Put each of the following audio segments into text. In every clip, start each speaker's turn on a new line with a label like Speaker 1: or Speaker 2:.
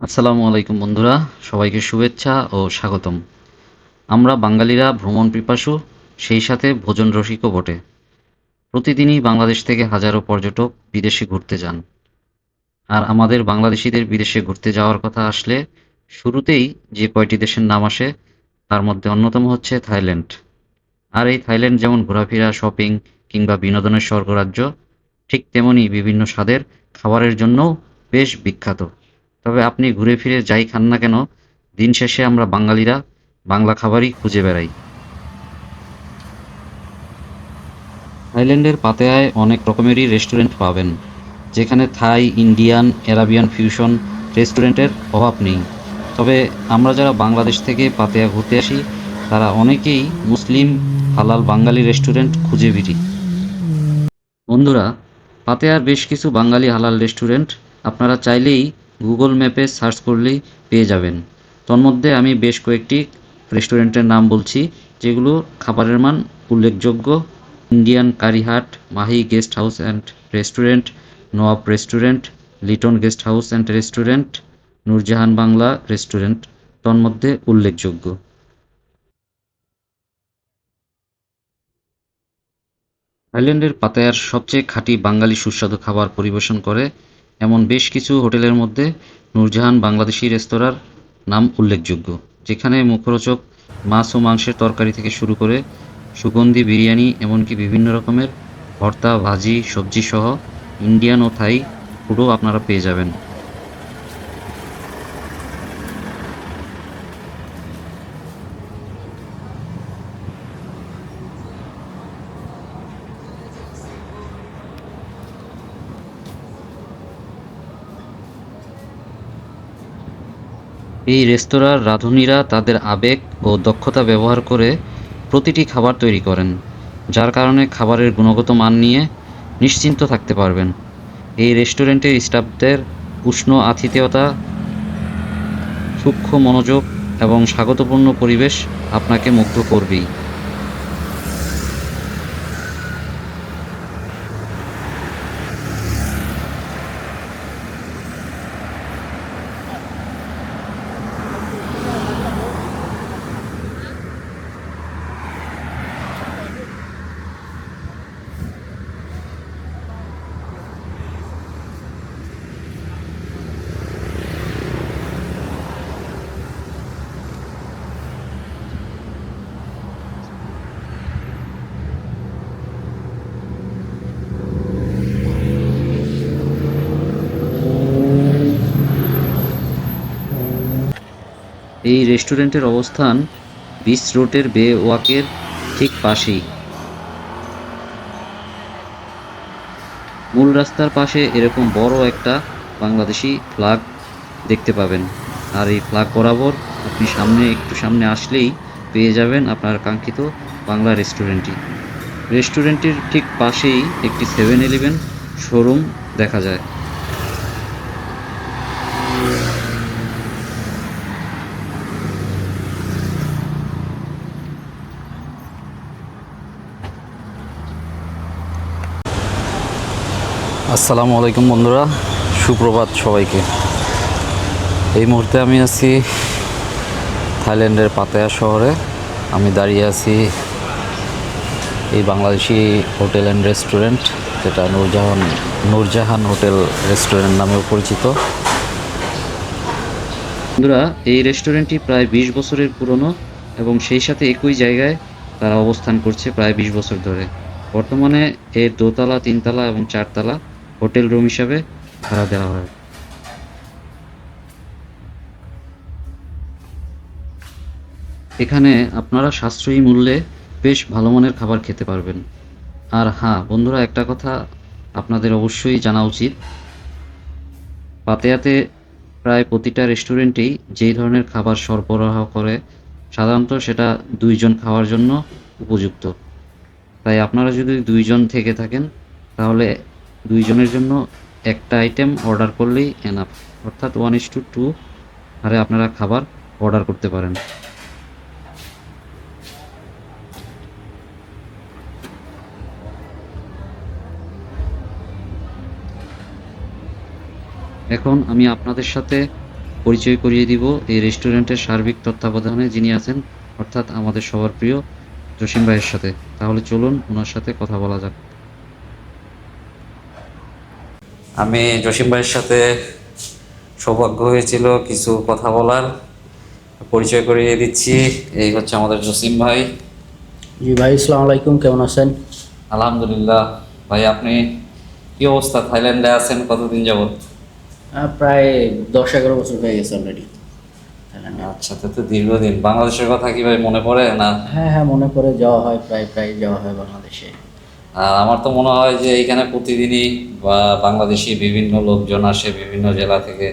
Speaker 1: আসসালামু আলাইকুম বন্ধুরা, সবাইকে শুভেচ্ছা ও স্বাগতম। আমরা বাঙালিরা ভ্রমণ পিপাসু, সেই সাথে ভোজন রসিকও বটে। প্রতিদিনই বাংলাদেশ থেকে হাজারো পর্যটক বিদেশে ঘুরতে যান। আর আমাদের বাংলাদেশিদের বিদেশে ঘুরতে যাওয়ার কথা আসলে শুরুতেই যে কয়টি দেশের নাম আসে, তার মধ্যে অন্যতম হচ্ছে থাইল্যান্ড। আর এই থাইল্যান্ড যেমন ঘোরাফেরা, শপিং কিংবা বিনোদনের স্বর্গরাজ্য ঠিক তেমনি বিভিন্ন স্বাদের খাবারের জন্যও বেশ বিখ্যাত। তবে আপনি ঘুরে ফিরে যাই খান না কেন, দিন শেষে আমরা বাঙালিরা বাংলা খাবারই খুঁজে বেড়াই। থাইল্যান্ডের পাতেয়ায় অনেক রকমেরই রেস্টুরেন্ট পাবেন, যেখানে থাই, ইন্ডিয়ান, অ্যারাবিয়ান ফিউশন রেস্টুরেন্টের অভাব নেই। তবে আমরা যারা বাংলাদেশ থেকে পাতেয়া ঘুরতে আসি, তারা অনেকেই মুসলিম, হালাল বাঙালি রেস্টুরেন্ট খুঁজে ফিরি বন্ধুরা, পাতেয়ার বেশ কিছু বাঙালি হালাল রেস্টুরেন্ট আপনারা চাইলেই গুগল ম্যাপে সার্চ করলেই পেয়ে যাবেন। তন্মধ্যে আমি বেশ কয়েকটি রেস্টুরেন্টের নাম বলছি, যেগুলো খাবারের মান উল্লেখযোগ্য। Indian Curry Hut, Mahi guest house and restaurant Nawab restaurant, Liton guest house and restaurant, Nurjahan Bangla restaurant, তন্মধ্যে উল্লেখযোগ্য। থাইল্যান্ডের পাতায়ার সবচেয়ে খাঁটি বাঙালি সুস্বাদু খাবার পরিবেশন করে এমন বেশ কিছু হোটেলের মধ্যে নূরজাহান বাংলাদেশি রেস্তোরাঁর নাম উল্লেখযোগ্য, যেখানে মুখরোচক মাছ ও মাংসের তরকারি থেকে শুরু করে সুগন্ধি বিরিয়ানি, এমনকি বিভিন্ন রকমের ভর্তা, ভাজি সবজি সহ ইন্ডিয়ান ও থাই ফুডও আপনারা পেয়ে যাবেন। এই রেস্তোরাঁর রাঁধুনিরা তাদের আবেগ ও দক্ষতা ব্যবহার করে প্রতিটি খাবার তৈরি করেন, যার কারণে খাবারের গুণগত মান নিয়ে নিশ্চিন্ত থাকতে পারবেন। এই রেস্টুরেন্টের স্টাফদের উষ্ণ আতিথেয়তা, সূক্ষ্ম মনোযোগ এবং স্বাগতপূর্ণ পরিবেশ আপনাকে মুগ্ধ করবেই। এই রেস্টুরেন্টের অবস্থান বিচ রোডের বে ওয়াকের ঠিক পাশেই। মূল রাস্তার পাশে এরকম বড় একটা বাংলাদেশি ফ্ল্যাগ দেখতে পাবেন। আর এই ফ্ল্যাগ বরাবর আপনি সামনে, একটু সামনে আসলেই পেয়ে যাবেন আপনার কাঙ্ক্ষিত বাংলা রেস্টুরেন্টটি। রেস্টুরেন্টটির ঠিক পাশেই একটি সেভেন ইলেভেন শোরুম দেখা যায়। আসসালামু আলাইকুম বন্ধুরা, সুপ্রভাত সবাইকে। এই মুহূর্তে আমি আছি থাইল্যান্ডের পাতায়া শহরে। আমি দাঁড়িয়ে আছি এই বাংলাদেশি হোটেল অ্যান্ড রেস্টুরেন্ট, যেটা নূরজাহান নূরজাহান হোটেল রেস্টুরেন্ট নামেও পরিচিত। বন্ধুরা, এই রেস্টুরেন্টটি প্রায় বিশ বছরের পুরনো এবং সেই সাথে একই জায়গায় তারা অবস্থান করছে প্রায় বিশ বছর ধরে। বর্তমানে এর দোতলা, তিনতলা এবং চারতলা হোটেল রুম হিসাবে ভাড়া দেওয়া হয়। এখানে আপনারা সাশ্রয়ী মূল্যে বেশ ভালো মানের খাবার খেতে পারবেন। আর হ্যাঁ বন্ধুরা, একটা কথা আপনাদের অবশ্যই জানা উচিত। পাতেয়াতে প্রায় প্রতিটা রেস্টুরেন্টেই যেই ধরনের খাবার সরবরাহ করে, সাধারণত সেটা দুইজন খাওয়ার জন্য উপযুক্ত। তাই আপনারা যদি দুইজন থেকে থাকেন, তাহলে দুইজনের জন্য একটা আইটেম অর্ডার করলেই এনাফ অর্থাৎ ওয়ান ইস টু টু হারে আপনারা খাবার অর্ডার করতে পারেন। এখন আমি আপনাদের সাথে পরিচয় করিয়ে দিব এই রেস্টুরেন্টের সার্বিক তত্ত্বাবধানে যিনি আছেন, অর্থাৎ আমাদের সবার প্রিয় জসিম ভাইয়ের সাথে। তাহলে চলুন ওনার সাথে কথা বলা যাক। আমি জসিম ভাইয়ের সাথে সৌভাগ্য হয়েছিল কিছু কথা বলার। পরিচয় করিয়ে দিচ্ছি এই হচ্ছে আমাদের জসিম ভাই।
Speaker 2: জি ভাই আসসালামু আলাইকুম কেমন আছেন?
Speaker 1: আলহামদুলিল্লাহ। ভাই আপনি কি অবস্থা? থাইল্যান্ডে আছেন কতদিন যাবত
Speaker 2: আহ, প্রায় দশ এগারো বছর হয়ে গেছে অলরেডি
Speaker 1: আচ্ছা তো তো দীর্ঘদিন। বাংলাদেশের কথা কি ভাই মনে পড়ে না?
Speaker 2: হ্যাঁ হ্যাঁ মনে পড়ে যাওয়া হয় প্রায় প্রায় যাওয়া হয় বাংলাদেশে।
Speaker 1: আমার তো মনে হয় যে এইখানে প্রতিদিনই বাংলাদেশি বিভিন্ন লোকজন আসে বিভিন্ন জেলা থেকে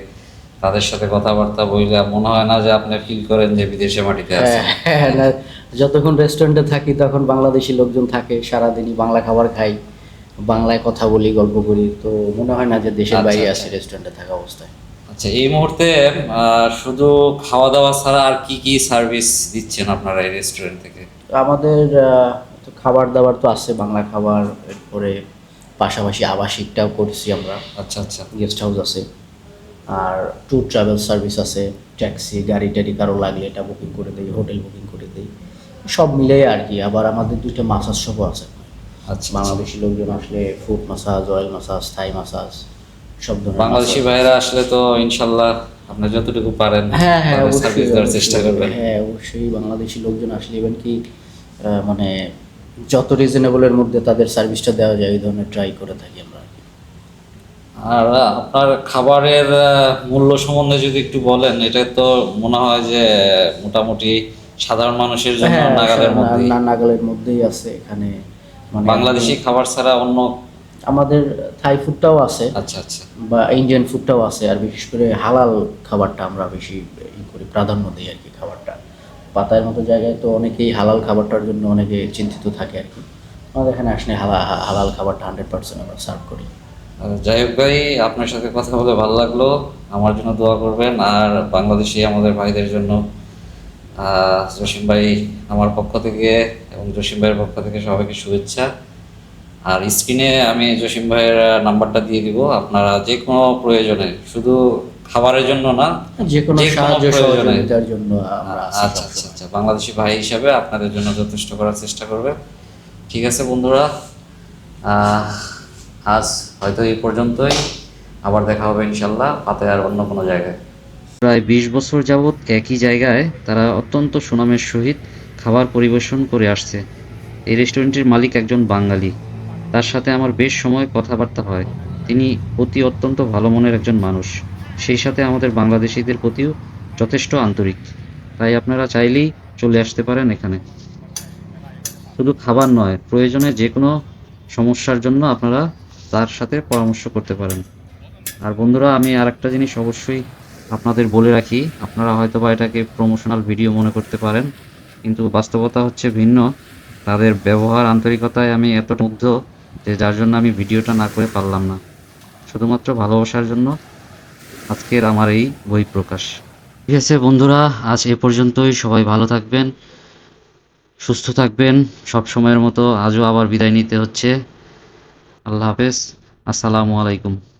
Speaker 1: তাদের সাথে কথাবার্তা বললে মনে হয় না যে আপনি ফিল করেন যে বিদেশে মাটিতে আছেন।
Speaker 2: হ্যাঁ, হ্যাঁ, যতক্ষণ রেস্টুরেন্টে থাকি তখন বাংলাদেশি লোকজন থাকে সারাদিনই বাংলা খাবার খাই বাংলায় কথা বলি গল্প করি তো মনে হয় না যে দেশের
Speaker 1: আচ্ছা,
Speaker 2: বাইরে
Speaker 1: আচ্ছা।
Speaker 2: আছি রেস্টুরেন্টে থাকা অবস্থায়।
Speaker 1: আচ্ছা এই মুহূর্তে শুধু খাওয়া দাওয়া ছাড়া আর কি কি সার্ভিস দিচ্ছেন আপনারা এই রেস্টুরেন্ট থেকে?
Speaker 2: আমাদের খাবার দাবার তো আছে বাংলা খাবার এরপরে পাশাপাশি আবাসিকটাও করছি আমরা।
Speaker 1: আচ্ছা আচ্ছা।
Speaker 2: গেস্ট হাউস আছে। আর ট্যুর ট্রাভেল সার্ভিস আছে ট্যাক্সি গাড়ি টাড়ি কারও লাগলে এটা বুকিং করে দিই হোটেল বুকিং করে দিই। সব মিলে আর কি আবার আমাদের দুইটা মাসাজ শপও আছে।
Speaker 1: আচ্ছা
Speaker 2: বাংলাদেশি লোকজন আসলে food massage oil massage Thai massage সব ধরনের
Speaker 1: বাংলাদেশি। ভাইরা আসলে তো ইনশাল্লাহ আপনি যতটুকু পারেন
Speaker 2: হ্যাঁ হ্যাঁ অবশ্যই
Speaker 1: সার্ভিস দেওয়ার চেষ্টা করবেন।
Speaker 2: হ্যাঁ অবশ্যই বাংলাদেশি লোকজন আসলে ইভেন কি মানে যত রিজনেবলের মধ্যে তাদের সার্ভিসটা দেওয়া যায় এই ধরনের ট্রাই করে থাকি আমরা। আর
Speaker 1: আপনার খাবারের মূল্য সম্বন্ধে যদি একটু বলেন এটা তো মনে হয় যে মোটামুটি সাধারণ মানুষের জন্য
Speaker 2: হ্যাঁ
Speaker 1: নাগালের মধ্যে
Speaker 2: নাগালের মধ্যেই আছে এখানে। মানে
Speaker 1: বাংলাদেশি খাবার ছাড়া অন্য
Speaker 2: আমাদের থাই ফুডটাও আছে।
Speaker 1: আচ্ছা আচ্ছা।
Speaker 2: বা ইন্ডিয়ান ফুডটাও আছে আর বিশেষ করে হালাল খাবারটা আমরা বেশি করি প্রাধান্য দিই আর কি খাবারটা। পাতায়ের মতো জায়গায় তো অনেকেই হালাল খাবারটার জন্য অনেকে চিন্তিত থাকে আর কি। আমাদের এখানে আসলে হালা হালাল খাবারটা হান্ড্রেড পার্সেন্ট আমরা সার্ভ করি।
Speaker 1: যাই হোক ভাই, আপনার সাথে কথা বলে ভালো লাগল। আমার জন্য দোয়া করবেন আর বাংলাদেশি আমাদের ভাইদের জন্য। জসিম ভাই আমার পক্ষ থেকে এবং জসিম ভাইয়ের পক্ষ থেকে সবাইকে শুভেচ্ছা। আর স্ক্রিনে আমি জসিম ভাইয়ের নাম্বারটা দিয়ে দিব। আপনারা যে কোনো প্রয়োজনে, শুধু খাবারের জন্য না
Speaker 2: যে কোনো সাহায্য সহযোগিতার জন্য আমরা
Speaker 1: আচ্ছা আচ্ছা আচ্ছা বাংলাদেশি ভাই হিসাবে আপনাদের জন্য যথেষ্ট করার চেষ্টা করবে। ঠিক আছে বন্ধুরা আহ, আজ হয়তো এই পর্যন্তই। আবার দেখা হবে ইনশাল্লাহ পাতে আর অন্য কোনো জায়গায়। প্রায় বিশ বছর যাবৎ একই জায়গায় তারা অত্যন্ত সুনামের সহিত খাবার পরিবেশন করে আসছে। এই রেস্টুরেন্টের মালিক একজন বাঙালি। তার সাথে আমার বেশ সময় কথাবার্তা হয়। তিনি অতি অত্যন্ত ভালো মনের একজন মানুষ। সেই সাথে আমাদের বাংলাদেশিদের প্রতিও যথেষ্ট আন্তরিক। তাই আপনারা চাইলেই চলে আসতে পারেন এখানে। শুধু খাবার নয়, প্রয়োজনে যে কোনো সমস্যার জন্য আপনারা তার সাথে পরামর্শ করতে পারেন। আর বন্ধুরা, আমি আর একটা জিনিস অবশ্যই আপনাদের বলে রাখি, আপনারা হয়তো বা এটাকে প্রমোশনাল ভিডিও মনে করতে পারেন, কিন্তু বাস্তবতা হচ্ছে ভিন্ন। তাদের ব্যবহার আন্তরিকতায় আমি এত মুগ্ধ যে যার জন্য আমি ভিডিওটা না করে পারলাম না। শুধুমাত্র ভালোবাসার জন্য আজকের আমার এই বই প্রকাশ। ঠিক আছে বন্ধুরা, আজ এ পর্যন্তই। সবাই ভালো থাকবেন, সুস্থ থাকবেন। সব সময়ের মতো আজও আবার বিদায় নিতে হচ্ছে। আল্লাহ হাফেজ। আসসালামু আলাইকুম।